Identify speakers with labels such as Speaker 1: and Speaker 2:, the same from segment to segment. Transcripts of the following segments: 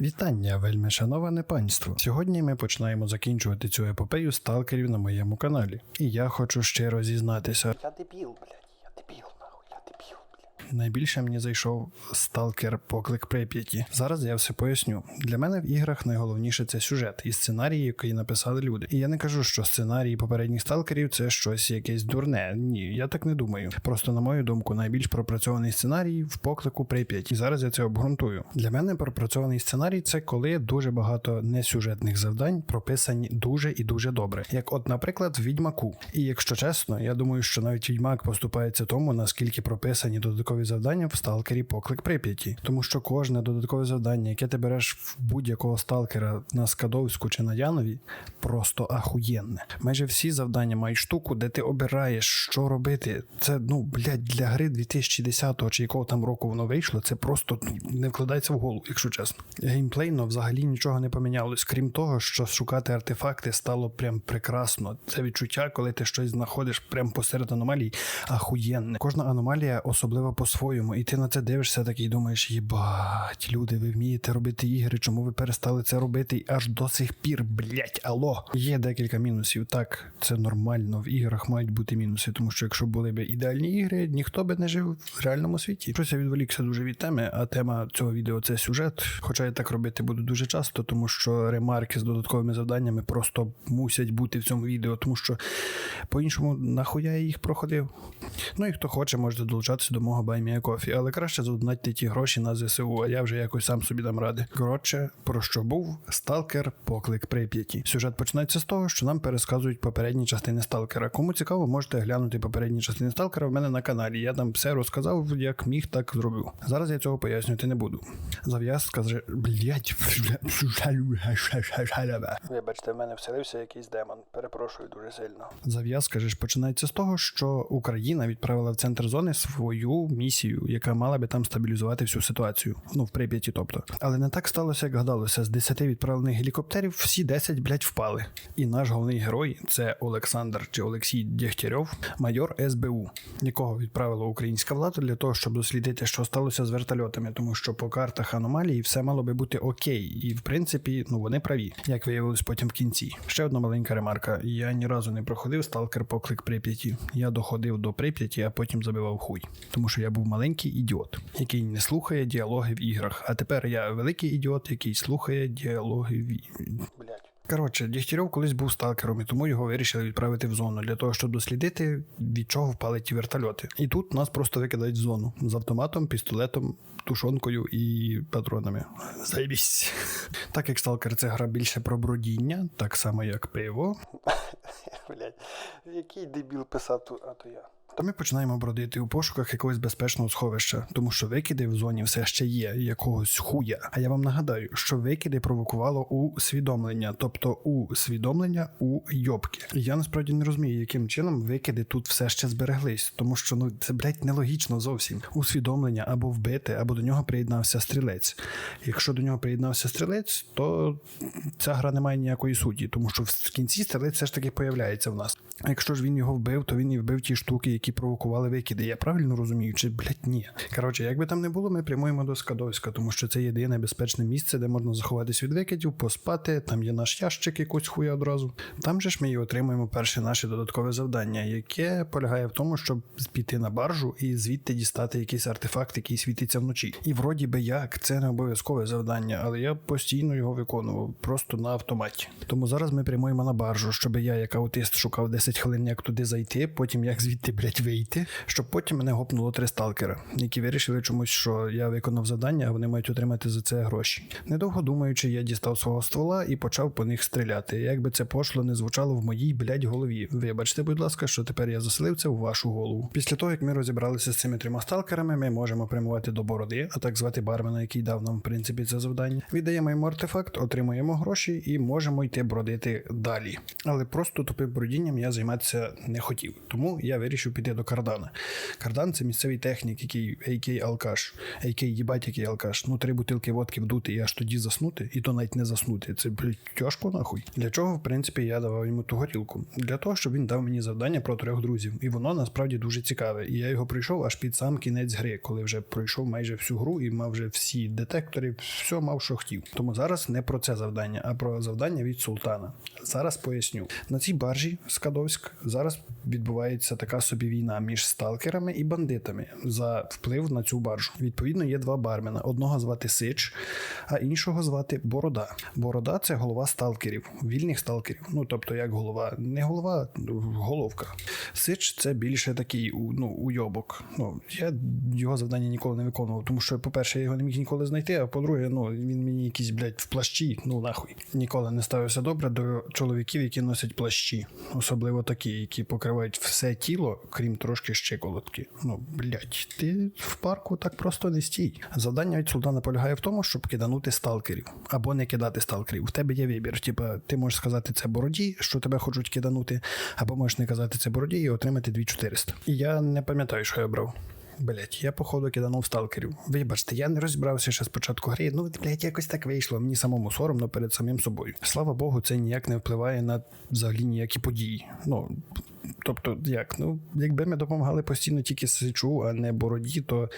Speaker 1: Вітання, вельми шановане панство. Сьогодні ми починаємо закінчувати цю епопею сталкерів на моєму каналі. І я хочу щиро зізнатися.
Speaker 2: Я дебіл, блядь, я дебіл, нахуй, я дебіл, блядь.
Speaker 1: Найбільше мені зайшов сталкер поклик Прип'яті. Зараз я все поясню. Для мене в іграх найголовніше це сюжет і сценарії, які написали люди. І я не кажу, що сценарії попередніх сталкерів це щось якесь дурне. Ні, я так не думаю. Просто, на мою думку, найбільш пропрацьований сценарій в поклику Прип'ять. І зараз я це обґрунтую. Для мене пропрацьований сценарій це коли дуже багато несюжетних завдань прописані дуже і дуже добре. Як, от, наприклад, в Відьмаку. І якщо чесно, я думаю, що навіть Відьмак поступається тому, наскільки прописані додаткові завдання в сталкері поклик Прип'яті. Тому що кожне додаткове завдання, яке ти береш в будь-якого сталкера на Скадовську чи на Янові, просто ахуєнне. Майже всі завдання мають штуку, де ти обираєш, що робити. Це ну блядь, для гри 2010-го чи якого там року воно вийшло. Це просто ну, не вкладається в голову, якщо чесно. Геймплейно взагалі нічого не помінялось, крім того, що шукати артефакти стало прям прекрасно. Це відчуття, коли ти щось знаходиш прям посеред аномалій, ахуєнне. Кожна аномалія особлива по-своєму, і ти на це дивишся такий думаєш, їбать, люди, ви вмієте робити ігри, чому ви перестали це робити? І аж до сих пір, блять, алло. Є декілька мінусів. Так, це нормально. В іграх мають бути мінуси, тому що якщо були б ідеальні ігри, ніхто би не жив в реальному світі. Щось я відволікся дуже від теми, а тема цього відео це сюжет. Хоча я так робити буду дуже часто, тому що ремарки з додатковими завданнями просто мусять бути в цьому відео, тому що по-іншому нахуя я їх проходив. Ну і хто хоче, можете долучатися до мого Кофі, але краще задонатьте ті гроші на ЗСУ, а я вже якось сам собі дам ради. Коротше, про що був сталкер поклик Прип'яті. Сюжет починається з того, що нам пересказують попередні частини сталкера. Кому цікаво, можете глянути попередні частини сталкера в мене на каналі. Я там все розказав, як міг, так зробив. Зараз я цього пояснювати не буду. Зав'язка з блять.
Speaker 2: Вибачте, в мене вселився якийсь демон. Перепрошую дуже сильно.
Speaker 1: Зав'язка ж починається з того, що Україна відправила в центр зони свою місію, яка мала би там стабілізувати всю ситуацію. Ну, в Прип'яті, тобто. Але не так сталося, як гадалося. З 10 відправлених гелікоптерів всі 10, блядь, впали. І наш головний герой це Олександр чи Олексій Дєгтярьов, майор СБУ, якого відправила українська влада для того, щоб дослідити, що сталося з вертольотами, тому що по картах аномалії все мало би бути окей, і в принципі, ну вони праві, як виявилось потім в кінці. Ще одна маленька ремарка: я ні разу не проходив сталкер поклик Прип'яті. Я доходив до Прип'яті, а потім забивав хуй, тому що я був маленький ідіот, який не слухає діалоги в іграх. А тепер я великий ідіот, який слухає діалоги в
Speaker 2: Блядь.
Speaker 1: Коротше, Дігтярьов колись був сталкером, і тому його вирішили відправити в зону для того, щоб дослідити, від чого впали ті вертольоти. І тут нас просто викидають в зону з автоматом, пістолетом, тушонкою і патронами. Заєбісь. Так як сталкер це гра більше про бродіння, так само як пиво.
Speaker 2: Блядь. Який дебіл писав ту, а то я.
Speaker 1: То ми починаємо бродити у пошуках якогось безпечного сховища, тому що викиди в зоні все ще є якогось хуя. А я вам нагадаю, що викиди провокувало усвідомлення, тобто усвідомлення у йобки. Я насправді не розумію, яким чином викиди тут все ще збереглись, тому що ну це блять нелогічно зовсім. Усвідомлення або вбити, або до нього приєднався стрілець. Якщо до нього приєднався стрілець, то ця гра не має ніякої суті, тому що в кінці стрілець все ж таки появляється в нас. Якщо ж він його вбив, то він і вбив ті штуки, які провокували викиди. Я правильно розумію, чи блять ні. Коротше, як би там не було, ми прямуємо до Скадовська, тому що це єдине безпечне місце, де можна заховатись від викидів, поспати. Там є наш ящик, якусь хуя одразу. Там же ж ми і отримуємо перше наше додаткове завдання, яке полягає в тому, щоб піти на баржу і звідти дістати якийсь артефакт, який світиться вночі. І вроді би як, це не обов'язкове завдання, але я постійно його виконував, просто на автоматі. Тому зараз ми прямуємо на баржу, щоб я, як аутист, шукав 10 хвилин, як туди зайти, потім як звідти, блять, вийти, щоб потім мене гопнуло три сталкера, які вирішили чомусь, що я виконав завдання, а вони мають отримати за це гроші. Недовго думаючи, я дістав свого ствола і почав по них стріляти. Як би це пошло не звучало в моїй блядь, голові. Вибачте, будь ласка, що тепер я заселив це у вашу голову. Після того, як ми розібралися з цими трьома сталкерами, ми можемо прямувати до бороди, а так звати бармена, який дав нам в принципі це завдання. Віддаємо йому артефакт, отримуємо гроші і можемо йти бродити далі. Але просто тупим бродінням я займатися не хотів. Тому я вирішив піти до Кардана. Кардан це місцевий технік, який AK алкаш, AK їбать, який алкаш. Ну, три бутилки водки вдути і аж тоді заснути, і то навіть не заснути. Це блядь, тяжко нахуй. Для чого, в принципі, я давав йому ту горілку? Для того, щоб він дав мені завдання про трьох друзів. І воно насправді дуже цікаве. І я його пройшов аж під сам кінець гри, коли вже пройшов майже всю гру і мав вже всі детектори, все мав, що хотів. Тому зараз не про це завдання, а про завдання від султана. Зараз поясню. На цій баржі Скадовськ зараз відбувається така собі війна між сталкерами і бандитами за вплив на цю баржу. Відповідно, є два бармена: одного звати Сич, а іншого звати Борода. Борода це голова сталкерів, вільних сталкерів. Ну тобто, як голова, не голова, головка. Сич це більше такий ну, уйобок. Ну я його завдання ніколи не виконував, тому що, по-перше, я його не міг ніколи знайти, а по-друге, ну він мені якийсь, блядь, в плащі, ну нахуй. Ніколи не ставився добре до чоловіків, які носять плащі, особливо такі, які покривають все тіло, крім трошки щиколотки. Ну, блядь, ти в парку так просто не стій. Завдання від султана полягає в тому, щоб киданути сталкерів або не кидати сталкерів. У тебе є вибір. Типа, ти можеш сказати це бороді, що тебе хочуть киданути, або можеш не казати це бороді і отримати 2400. І я не пам'ятаю, що я брав. Блять, я походу киданув сталкерів. Вибачте, я не розібрався ще спочатку гри. Ну, блять, якось так вийшло. Мені самому соромно перед самим собою. Слава Богу, це ніяк не впливає на взагалі ніякі події. Ну. Тобто, як? Ну, якби ми допомагали постійно тільки сичу, а не бороді, то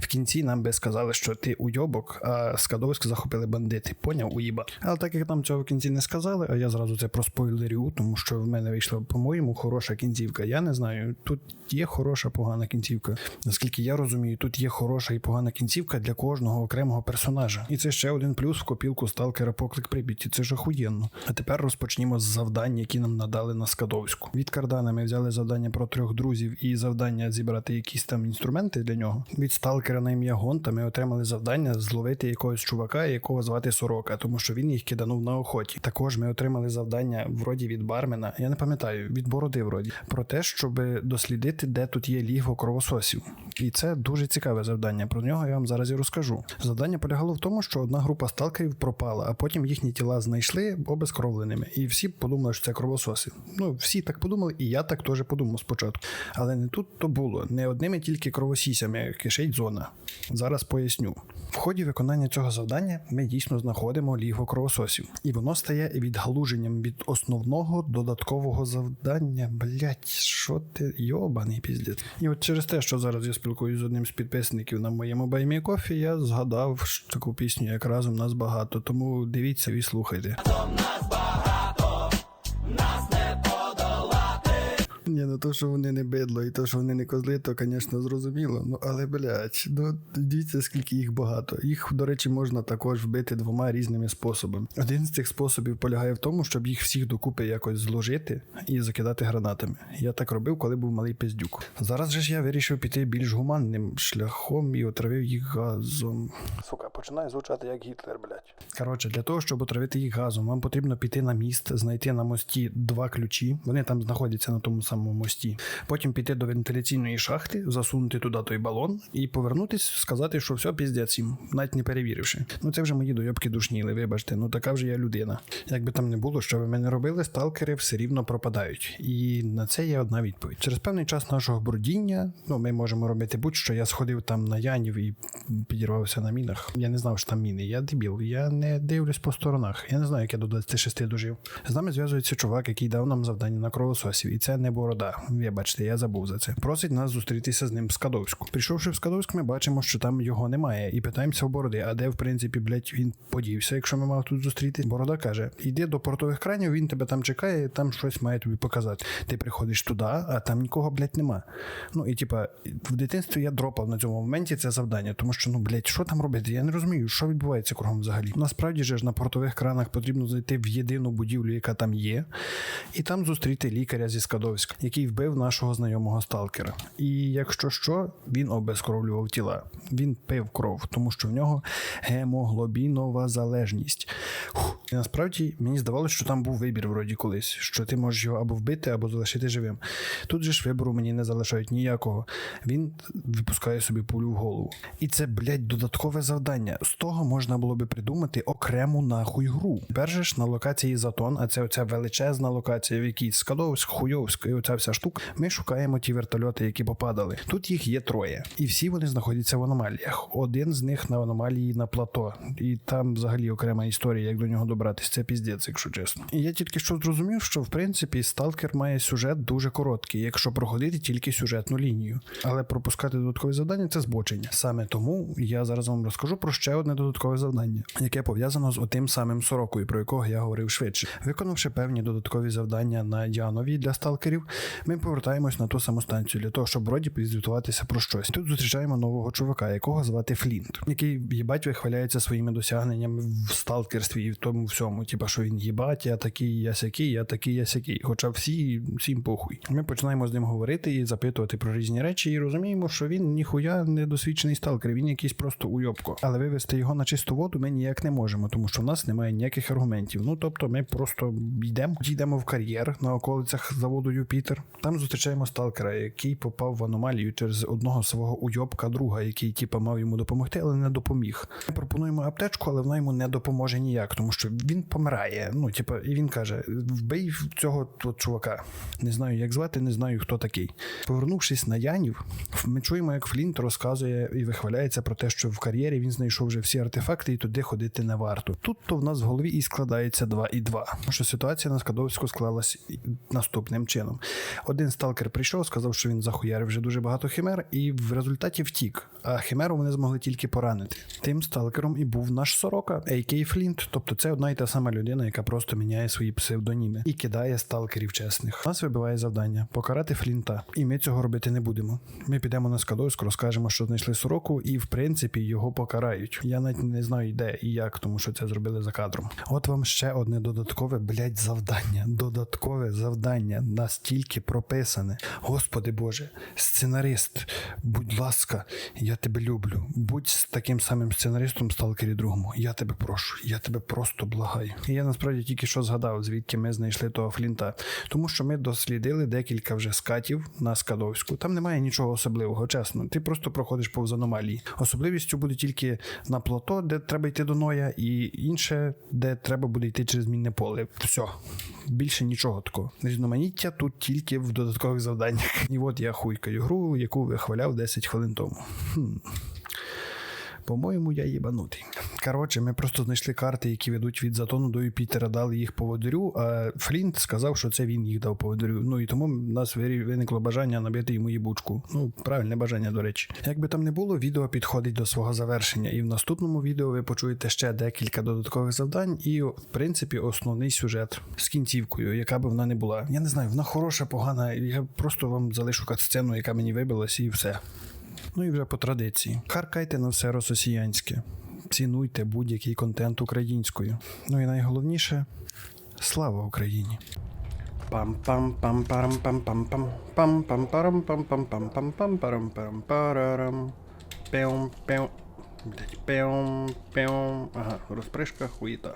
Speaker 1: в кінці нам би сказали, що ти уйобок, а Скадовськ захопили бандити. Поняв, уїба. Але так як нам цього в кінці не сказали, а я зразу це проспойлерю, тому що в мене вийшла, по-моєму, хороша кінцівка. Я не знаю, тут є хороша, погана кінцівка. Наскільки я розумію, тут є хороша і погана кінцівка для кожного окремого персонажа. І це ще один плюс в копілку сталкера поклик Прип'яті. Це ж охуєнно. А тепер розпочнімо з завдань, які нам надали на Скадовську. Від Кардана ми взяли завдання про трьох друзів і завдання зібрати якісь там інструменти для нього. Від сталкера на ім'я Гонта ми отримали завдання зловити якогось чувака, якого звати Сорока, тому що він їх киданув на охоті. Також ми отримали завдання вроді від бармена, я не пам'ятаю, від бороди вроді, про те, щоб дослідити, де тут є лігво кровососів. І це дуже цікаве завдання. Про нього я вам зараз і розкажу. Завдання полягало в тому, що одна група сталкерів пропала, а потім їхні тіла знайшли обезкровленими. І всі подумали, що це кровососи. Ну, всі так подумали, і я так теж подумав спочатку. Але не тут то було. Не одними тільки кровосісями кишить зона. Зараз поясню. В ході виконання цього завдання ми дійсно знаходимо лігво кровососів, і воно стає відгалуженням від основного додаткового завдання. Блять, що ти йобаний піздець. І от через те, що зараз я спілкуюся з одним з підписників на моєму Баймі Кофі, я згадав таку пісню, як разом нас багато. Тому дивіться і слухайте. Ні, ну то, що вони не бидло, і то, що вони не козли, то, звісно, зрозуміло. Ну, але, блядь, ну дивіться, скільки їх багато. Їх, до речі, можна також вбити двома різними способами. Один з цих способів полягає в тому, щоб їх всіх докупи якось зложити і закидати гранатами. Я так робив, коли був малий пиздюк. Зараз же ж я вирішив піти більш гуманним шляхом і отравив їх газом.
Speaker 2: Сука, починає звучати як Гітлер, блядь.
Speaker 1: Коротше, для того, щоб отравити їх газом, вам потрібно піти на міст, знайти на мості два ключі. Вони там знаходяться на тому самому мості. Потім піти до вентиляційної шахти, засунути туди той балон і повернутись, сказати, що все піздець їм, навіть не перевіривши. Ну це вже мої дойобки душніли, вибачте. Ну така вже я людина. Як би там не було, що ви мене робили, сталкери все рівно пропадають. І на це є одна відповідь. Через певний час нашого бродіння, ну ми можемо робити будь-що. Я сходив там на Янів і підірвався на мінах. Я не знав, що там міни. Я дебіл. Я не дивлюсь по сторонах. Я не знаю, як я до 26 дожив. З нами зв'язується чувак, який дав нам завдання на кровососів, і це не борода. Вибачте, я забув за це. Просить нас зустрітися з ним в Скадовську. Прийшовши в Скадовськ, ми бачимо, що там його немає, і питаємося у бороди, а де, в принципі, блядь, він подівся, якщо ми мав тут зустрітись. Борода каже: йди до портових кранів, він тебе там чекає, там щось має тобі показати. Ти приходиш туди, а там нікого, блядь, нема. Ну і типа, в дитинстві я дропав на цьому моменті це завдання, тому що, ну, блядь, що там робити? Я не розумію, що відбувається кругом взагалі. Насправді ж на портових кранах потрібно зайти в єдину будівлю, яка там є, і там зустріти лікаря зі Скадовська, який вбив нашого знайомого сталкера. І якщо що, він обезкровлював тіла. Він пив кров, тому що в нього гемоглобінова залежність. Фух. І насправді мені здавалося, що там був вибір вроді колись, що ти можеш його або вбити, або залишити живим. Тут же ж вибору мені не залишають ніякого. Він випускає собі пулю в голову. І це, блядь, додаткове завдання. З того можна було би придумати окрему нахуй гру. Перше ж на локації Затон, а це оця величезна локація, в якій Скадовськ, Хуйовськ, і оця ця вся штука. Ми шукаємо ті вертольоти, які попадали. Тут їх є троє, і всі вони знаходяться в аномаліях. Один з них на аномалії на плато, і там взагалі окрема історія, як до нього добратися. Це піздець, якщо чесно. І я тільки що зрозумів, що в принципі сталкер має сюжет дуже короткий, якщо проходити тільки сюжетну лінію. Але пропускати додаткові завдання це збочення. Саме тому я зараз вам розкажу про ще одне додаткове завдання, яке пов'язано з отим самим сорокою, про якого я говорив швидше. Виконавши певні додаткові завдання на Діанові для сталкерів, ми повертаємось на ту саму станцію для того, щоб вроді підзвітуватися про щось. Тут зустрічаємо нового чувака, якого звати Флінт, який їбать вихваляється своїми досягненнями в сталкерстві і в тому всьому. Типа, що він їбать, я такий, я сякий, я такий, я сякий. Хоча всі всім похуй. Ми починаємо з ним говорити і запитувати про різні речі, і розуміємо, що він ніхуя не досвідчений сталкер, він якийсь просто уйобко. Але вивести його на чисту воду ми ніяк не можемо, тому що в нас немає ніяких аргументів. Ну тобто, ми просто йдемо, йдемо в кар'єр на околицях заводу Юпітер. Там зустрічаємо сталкера, який попав в аномалію через одного свого уйобка друга, який типа мав йому допомогти, але не допоміг. Ми пропонуємо аптечку, але вона йому не допоможе ніяк, тому що він помирає. Ну, типа, і він каже: вбий цього от чувака. Не знаю, як звати, не знаю, хто такий. Повернувшись на Янів, ми чуємо, як Флінт розказує і вихваляється про те, що в кар'єрі він знайшов вже всі артефакти, і туди ходити не варто. Тут то в нас в голові і складається 2 і 2. Тому що ситуація на Скадовську склалась наступним чином. Один сталкер прийшов, сказав, що він захуярив вже дуже багато химер, і в результаті втік. А химеру вони змогли тільки поранити. Тим сталкером і був наш сорока, А.К. Флінт. Тобто це одна і та сама людина, яка просто міняє свої псевдоніми і кидає сталкерів чесних. Нас вибиває завдання покарати Флінта, і ми цього робити не будемо. Ми підемо на Скадовськ, розкажемо, що знайшли сороку, і в принципі його покарають. Я навіть не знаю, де і як, тому що це зробили за кадром. От вам ще одне додаткове, блять, завдання. Додаткове завдання настільки прописане. Господи Боже, сценарист, будь ласка, я тебе люблю. Будь з таким самим сценаристом сталкері другому. Я тебе прошу, я тебе просто благаю. І я насправді тільки що згадав, звідки ми знайшли того флінта, тому що ми дослідили декілька вже скатів на Скадовську. Там немає нічого особливого, чесно. Ти просто проходиш повз аномалії. Особливістю буде тільки на плато, де треба йти до Ноя, і інше, де треба буде йти через мінне поле. Все. Більше нічого такого. Різноманіття тут тільки в додаткових завданнях. І от я хуйкаю гру, яку вихваляв 10 хвилин тому. Хм. По-моєму, я їбанутий. Коротше, ми просто знайшли карти, які ведуть від затону до Юпітера, дали їх поводирю, а Флінт сказав, що це він їх дав поводирю. Ну і тому в нас виникло бажання набити йому їбучку. Ну, правильне бажання, до речі. Як би там не було, відео підходить до свого завершення, і в наступному відео ви почуєте ще декілька додаткових завдань і, в принципі, основний сюжет з кінцівкою, яка би вона не була. Я не знаю, вона хороша, погана. Я просто вам залишу сцену, яка мені вибилась, і все. Ну і вже по традиції. Харкайте на все росіянське. Цінуйте будь-який контент українською. Ну і найголовніше слава Україні! пам пам пам парам пам пам пам пам пам парам пам пам пам пам пам парам парам парарам пеум пеум пеум пеум Ага, розпришка хуїта.